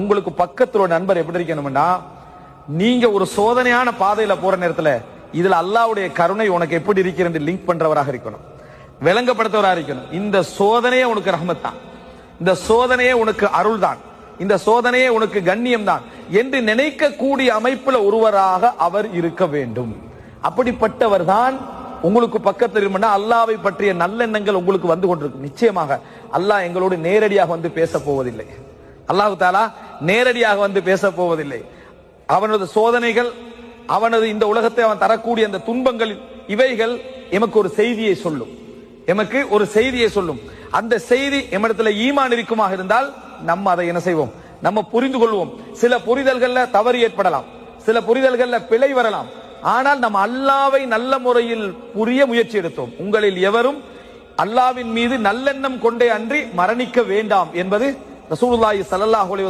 உங்களுக்கு பக்கத்தில் ஒரு நண்பர் எப்படி இருக்கணும்னா நீங்க ஒரு சோதனையான பாதையில போற நேரத்துல இதுல அல்லாவுடைய கருணை உனக்கு எப்படி இருக்கிறது லிங்க் பண்றவராக இருக்கணும். விளங்கப்படுத்தவராக இருக்கணும். இந்த சோதனையே உனக்கு ரஹமத் தான் இந்த சோதனையே உனக்கு அருள் தான் இந்த சோதனையே உனக்கு கண்ணியம் தான் என்று நினைக்கக்கூடிய அமைப்புல ஒருவராக அவர் இருக்க வேண்டும். அப்படிப்பட்டவர் தான் உங்களுக்கு பக்கத்தில் இருமன்னா அல்லாவை பற்றிய நல்லெண்ணங்கள் உங்களுக்கு வந்து கொண்டிருக்கும். நிச்சயமாக அல்லாஹ் எங்களோடு நேரடியாக வந்து பேச போவதில்லை அல்லாஹு தாலா நேரடியாக வந்து பேச போவதில்லை. அவனது சோதனைகள் அவனது இந்த உலகத்தை அவன் தரக்கூடிய அந்த துன்பங்கள் இவைகள் எமக்கு ஒரு செய்தியை சொல்லும். எமக்கு ஒரு செய்தியை சொல்லும். அந்த செய்தி எம்மிடத்துல ஈமான் இருக்குமாக இருந்தால் நம்ம அதை என்ன செய்வோம்? நம்ம புரிந்து கொள்வோம். சில புரிதல்கள்ல தவறு ஏற்படலாம். சில புரிதல்கள்ல பிழை வரலாம். ஆனால் நம்ம அல்லாவை நல்ல முறையில் புரிய முயற்சி எடுத்தோம். உங்களில் எவரும் அல்லாவின் மீது நல்லெண்ணம் கொண்டே அன்றி மரணிக்க வேண்டாம் என்பது ரசூலுல்லாஹி ஸல்லல்லாஹு அலைஹி